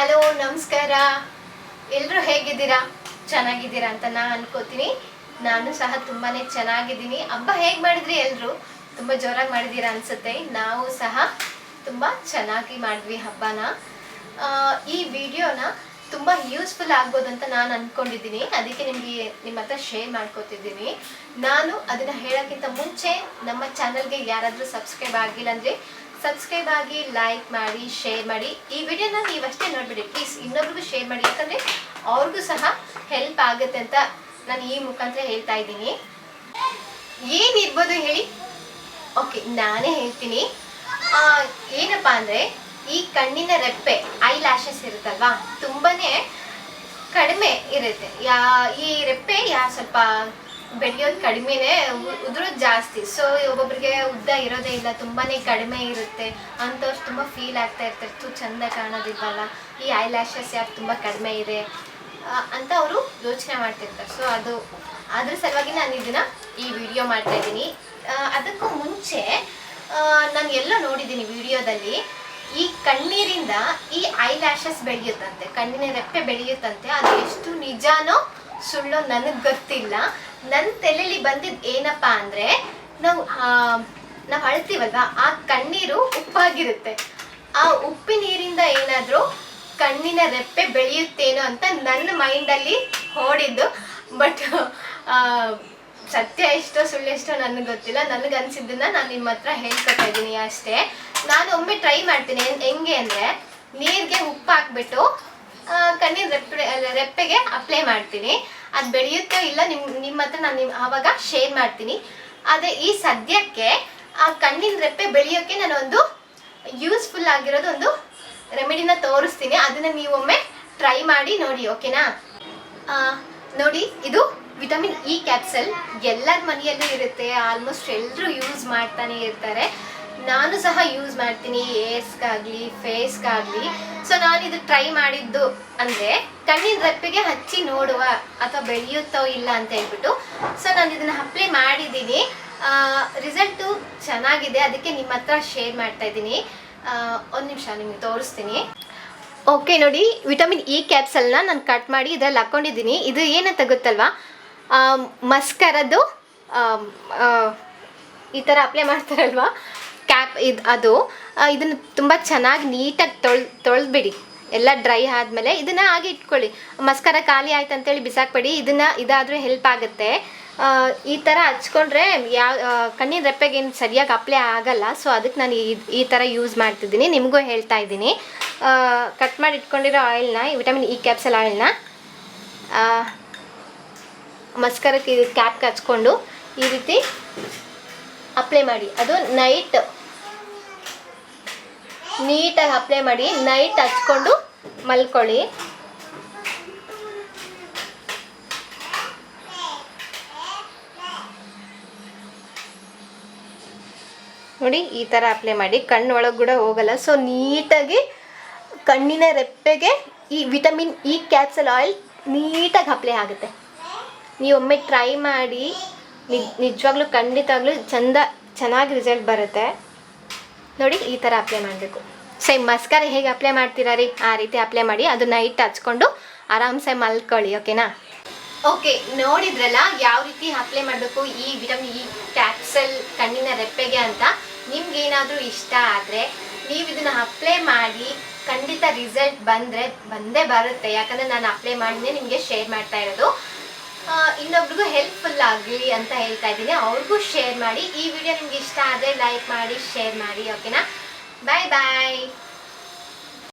Hello, ನಮಸ್ಕಾರ. ಎಲ್ಲರೂ ಹೇಗಿದ್ದೀರಾ? ಚೆನ್ನಾಗಿದ್ದೀರಾ ಅಂತ ನಾ ಅನ್ಕೋತೀನಿ. ನಾನು ಸಹ ತುಂಬಾನೇ ಚೆನ್ನಾಗಿದ್ದೀನಿ. ಹಬ್ಬ ಹೇಗೆ ಮಾಡಿದ್ರಿ ಎಲ್ಲರೂ ತುಂಬ ಜೋರಾಗಿ ಮಾಡಿದೀರಾ ಅನ್ಸುತ್ತೆ. ನಾವು ಸಹ ತುಂಬ ಚೆನ್ನಾಗಿ ಮಾಡಿದ್ವಿ ಹಬ್ಬನ. ಈ ವಿಡಿಯೋನ ತುಂಬ ಯೂಸ್ಫುಲ್ ಆಗ್ಬೋದು ಅಂತ ನಾನು ಅಂದ್ಕೊಂಡಿದ್ದೀನಿ ಅದಕ್ಕೆ ನಿಮಗೆ ನಿಮ್ಮ ಹತ್ರ ಶೇರ್ ಮಾಡ್ಕೋತಿದ್ದೀನಿ. ನಾನು ಅದನ್ನು ಹೇಳೋಕ್ಕಿಂತ ಮುಂಚೆ ನಮ್ಮ ಚಾನಲ್ಗೆ ಯಾರಾದರೂ ಸಬ್ಸ್ಕ್ರೈಬ್ ಆಗಿಲ್ಲ ಅಂದರೆ ಸಬ್ಸ್ಕ್ರೈಬ್ ಆಗಿ ಲೈಕ್ ಮಾಡಿ ಶೇರ್ ಮಾಡಿ. ಈ ವಿಡಿಯೋನ ನೀವಷ್ಟೇ ನೋಡ್ಬಿಡಿ. ಪ್ಲೀಸ್ ಇನ್ನೊಬ್ರಿಗೂ ಶೇರ್ ಮಾಡಿ. ಯಾಕಂದರೆ ಅವ್ರಿಗೂ ಸಹ ಹೆಲ್ಪ್ ಆಗುತ್ತೆ ಅಂತ ನಾನು ಈ ಮುಖಾಂತರ ಹೇಳ್ತಾ ಇದ್ದೀನಿ. ಏನಿರ್ಬೋದು ಹೇಳಿ? ಓಕೆ ನಾನೇ ಹೇಳ್ತೀನಿ. ಏನಪ್ಪ ಅಂದರೆ ಈ ಕಣ್ಣಿನ ರೆಪ್ಪೆ ಐ ಲ್ಯಾಶಸ್ ಇರುತ್ತಲ್ವಾ? ತುಂಬಾನೇ ಕಡಿಮೆ ಇರುತ್ತೆ. ಯಾ, ಈ ರೆಪ್ಪೆ ಯಾ ಸ್ವಲ್ಪ ಬೆಳೆಯೋದು ಕಡಿಮೆನೇ ಉದುರೋದು ಜಾಸ್ತಿ. ಸೊ ಒಬ್ಬೊಬ್ರಿಗೆ ಉದ್ದ ಇರೋದೇ ಇಲ್ಲ, ತುಂಬಾನೇ ಕಡಿಮೆ ಇರುತ್ತೆ. ಅಂಥವ್ರು ತುಂಬ ಫೀಲ್ ಆಗ್ತಾ ಇರ್ತಾರೆ. ತು ಚಂದ ಕಾಣೋದಿಲ್ಲ ಈ ಐ ಲ್ಯಾಶಸ್ ಯಾಕೆ ತುಂಬ ಕಡಿಮೆ ಇದೆ? ಅಂತ ಅವರು ಯೋಚನೆ ಮಾಡ್ತಿರ್ತಾರೆ. ಸೊ ಅದು, ಅದ್ರ ಸಲುವಾಗಿ ನಾನು ಇದನ್ನ ಈ ವಿಡಿಯೋ ಮಾಡ್ತಾ ಇದ್ದೀನಿ. ಅದಕ್ಕೂ ಮುಂಚೆ ನಾನು ಎಲ್ಲ ನೋಡಿದ್ದೀನಿ ವಿಡಿಯೋದಲ್ಲಿ, ಈ ಕಣ್ಣೀರಿಂದ ಈ ಐ ಲ್ಯಾಶಸ್ ಬೆಳೆಯುತ್ತಂತೆ. ಕಣ್ಣಿನ ರೆಪ್ಪೆ ಬೆಳೆಯುತ್ತಂತೆ. ಅದು ಎಷ್ಟು ನಿಜಾನೋ ಸುಳ್ಳೋ ನನಗೆ ಗೊತ್ತಿಲ್ಲ. ನನ್ನ ತಲೆಯಲ್ಲಿ ಬಂದಿದ್ದು ಏನಪ್ಪ ಅಂದರೆ, ನಾವು ನಾವು ಅಳ್ತೀವಲ್ವಾ, ಆ ಕಣ್ಣೀರು ಉಪ್ಪಾಗಿರುತ್ತೆ. ಆ ಉಪ್ಪಿ ನೀರಿಂದ ಏನಾದರೂ ಕಣ್ಣಿನ ರೆಪ್ಪೆ ಬೆಳೆಯುತ್ತೇನೋ ಅಂತ ನನ್ನ ಮೈಂಡಲ್ಲಿ ಓಡಿದ್ದು ಬಟ್ ಸತ್ಯ ಎಷ್ಟೋ ಸುಳ್ಳು ಎಷ್ಟೋ ನನಗೆ ಗೊತ್ತಿಲ್ಲ. ನನಗೆ ಅನ್ಸಿದ್ದನ್ನ ನಾನು ನಿಮ್ಮ ಹತ್ರ ಹೇಳ್ಕೊತಾ ಇದ್ದೀನಿ ಅಷ್ಟೇ. ನಾನು ಒಮ್ಮೆ ಟ್ರೈ ಮಾಡ್ತೀನಿ. ಹೆಂಗ್- ಅಂದರೆ, ನೀರಿಗೆ ಉಪ್ಪು ಹಾಕ್ಬಿಟ್ಟು ಕಣ್ಣಿನ ರೆಪ್ಪೆ, ರೆಪ್ಪೆಗೆ ಅಪ್ಲೈ ಮಾಡ್ತೀನಿ. ಅದು ಬೆಳೆಯುತ್ತೋ ಇಲ್ಲ ನಿಮ್ಮ ನಿಮ್ಮ ಹತ್ರ ನಾನು ನಿಮ್, ಆವಾಗ ಶೇರ್ ಮಾಡ್ತೀನಿ. ಆದರೆ ಈ ಸದ್ಯಕ್ಕೆ ಆ ಕಣ್ಣಿನ ರೆಪ್ಪೆ ಬೆಳೆಯೋಕ್ಕೆ ನಾನು ಒಂದು ಯೂಸ್ಫುಲ್ ಆಗಿರೋದು ಒಂದು ರೆಮಿಡಿನ ತೋರಿಸ್ತೀನಿ. ಅದನ್ನು ನೀವೊಮ್ಮೆ ಟ್ರೈ ಮಾಡಿ ನೋಡಿ ಓಕೆನಾ ನೋಡಿ, ಇದು ವಿಟಮಿನ್ ಇ ಕ್ಯಾಪ್ಸಲ್ ಎಲ್ಲರ ಮನೆಯಲ್ಲೂ ಇರುತ್ತೆ ಆಲ್ಮೋಸ್ಟ್ ಎಲ್ಲರೂ ಯೂಸ್ ಮಾಡ್ತಾನೆ ಇರ್ತಾರೆ. ನಾನು ಸಹ ಯೂಸ್ ಮಾಡ್ತೀನಿ ಏರ್ಸ್ಗಾಗಲಿ ಫೇಸ್ಗಾಗಲಿ ಸೊ ನಾನು ಇದು ಟ್ರೈ ಮಾಡಿದ್ದು ಅಂದರೆ ಕಣ್ಣಿನ ರೆಪ್ಪೆಗೆ ಹಚ್ಚಿ ನೋಡುವ ಅಥವಾ ಬೆಳೆಯುತ್ತೋ ಇಲ್ಲ ಅಂತ ಹೇಳ್ಬಿಟ್ಟು. ಸೊ ನಾನು ಇದನ್ನು ಅಪ್ಲೈ ಮಾಡಿದ್ದೀನಿ. ರಿಸಲ್ಟು ಚೆನ್ನಾಗಿದೆ. ಅದಕ್ಕೆ ನಿಮ್ಮ ಹತ್ರ ಶೇರ್ ಮಾಡ್ತಾ ಇದ್ದೀನಿ. ಒಂದು ನಿಮಿಷ, ನಿಮಗೆ ತೋರಿಸ್ತೀನಿ. ಓಕೆ ನೋಡಿ ವಿಟಮಿನ್ ಇ ಕ್ಯಾಪ್ಸಲ್ನ ನಾನು ಕಟ್ ಮಾಡಿ ಇದರಲ್ಲಿ ಹಾಕ್ಕೊಂಡಿದ್ದೀನಿ ಇದು ಏನಂತ ಗೊತ್ತಲ್ವಾ? ಮಸ್ಕರದ್ದು ಈ ಥರ ಅಪ್ಲೈ ಮಾಡ್ತಾರಲ್ವಾ? ಕ್ಯಾಪ್ ಇದು ಅದು ಇದನ್ನು ತುಂಬ ಚೆನ್ನಾಗಿ ನೀಟಾಗಿ ತೊಳ್, ತೊಳೆದ್ಬಿಡಿ. ಎಲ್ಲ ಡ್ರೈ ಆದಮೇಲೆ ಇದನ್ನು ಹಾಗೆ ಇಟ್ಕೊಳ್ಳಿ. ಮಸ್ಕರ ಖಾಲಿ ಆಯ್ತು ಅಂತೇಳಿ ಬಿಸಾಕ್ಬೇಡಿ. ಇದನ್ನು ಇದಾದರೂ ಹೆಲ್ಪ್ ಆಗುತ್ತೆ. ಈ ಥರ ಹಚ್ಕೊಂಡ್ರೆ ಯಾವ ಕಣ್ಣಿನ ರೆಪ್ಪೆಗೆ ಏನು ಸರಿಯಾಗಿ ಅಪ್ಲೈ ಆಗಲ್ಲ. ಸೊ ಅದಕ್ಕೆ ನಾನು ಈ ಈ ಥರ ಯೂಸ್ ಮಾಡ್ತಿದ್ದೀನಿ. ನಿಮಗೂ ಹೇಳ್ತಾ ಇದ್ದೀನಿ. ಕಟ್ ಮಾಡಿ ಇಟ್ಕೊಂಡಿರೋ ಆಯಿಲ್ನ ವಿಟಮಿನ್ ಇ ಕ್ಯಾಪ್ಸಲ್ ಆಯಿಲ್ನ ಮಸ್ಕರಕ್ಕೆ ಕ್ಯಾಪ್ಗೆ ಹಚ್ಕೊಂಡು ಈ ರೀತಿ ಅಪ್ಲೈ ಮಾಡಿ. ಅದು ನೈಟ್ ನೀಟಾಗಿ ಅಪ್ಲೈ ಮಾಡಿ ನೈಟ್ ಹಚ್ಕೊಂಡು ಮಲ್ಕೊಳ್ಳಿ. ನೋಡಿ, ಈ ಥರ ಅಪ್ಲೈ ಮಾಡಿ. ಕಣ್ಣು ಒಳಗೆ ಕೂಡ ಹೋಗಲ್ಲ. ಸೊ ನೀಟಾಗಿ ಕಣ್ಣಿನ ರೆಪ್ಪೆಗೆ ಈ ವಿಟಮಿನ್ ಇ ಕ್ಯಾಪ್ಸಲ್ ಆಯಿಲ್ ನೀಟಾಗಿ ಅಪ್ಲೈ ಆಗುತ್ತೆ. ನೀವು ಒಮ್ಮೆ ಟ್ರೈ ಮಾಡಿ, ನಿಜ, ನಿಜವಾಗ್ಲೂ, ಖಂಡಿತವಾಗ್ಲೂ ಚಂದ, ಚೆನ್ನಾಗಿ ರಿಸಲ್ಟ್ ಬರುತ್ತೆ. ನೋಡಿ, ಈ ಥರ ಅಪ್ಲೈ ಮಾಡಬೇಕು. ಸೇಮ್ ಮಸ್ಕಾರ ಹೇಗೆ ಅಪ್ಲೈ ಮಾಡ್ತೀರಾ ರೀ? ಆ ರೀತಿ ಅಪ್ಲೈ ಮಾಡಿ ಅದು ನೈಟ್ ಹಚ್ಕೊಂಡು ಆರಾಮ್ಸೆ ಮಲ್ಕೊಳ್ಳಿ ಓಕೆನಾ ಓಕೆ ನೋಡಿದ್ರಲ್ಲ ಯಾವ ರೀತಿ ಅಪ್ಲೈ ಮಾಡಬೇಕು ಈ ವಿಟಮಿನ್ ಈ ಕ್ಯಾಪ್ಸಲ್ ಕಣ್ಣಿನ ರೆಪ್ಪೆಗೆ ಅಂತ? ನಿಮ್ಗೇನಾದರೂ ಇಷ್ಟ ಆದರೆ ನೀವು ಇದನ್ನು ಅಪ್ಲೈ ಮಾಡಿ ಖಂಡಿತ ರಿಸಲ್ಟ್ ಬಂದರೆ ಬಂದೇ ಬರುತ್ತೆ. ಯಾಕಂದರೆ ನಾನು ಅಪ್ಲೈ ಮಾಡಿನೇ ನಿಮಗೆ ಶೇರ್ ಮಾಡ್ತಾ ಇರೋದು. ಇನ್ನೊಬ್ರಿಗೂ ಹೆಲ್ಪ್ಫುಲ್ ಆಗಲಿ ಅಂತ ಹೇಳ್ತಾ ಇದ್ದೀನಿ. ಅವ್ರಿಗೂ ಶೇರ್ ಮಾಡಿ. ಈ ವಿಡಿಯೋ ನಿಮ್ಗೆ ಇಷ್ಟ ಆದರೆ ಲೈಕ್ ಮಾಡಿ ಶೇರ್ ಮಾಡಿ ಓಕೆನಾ Bye-bye!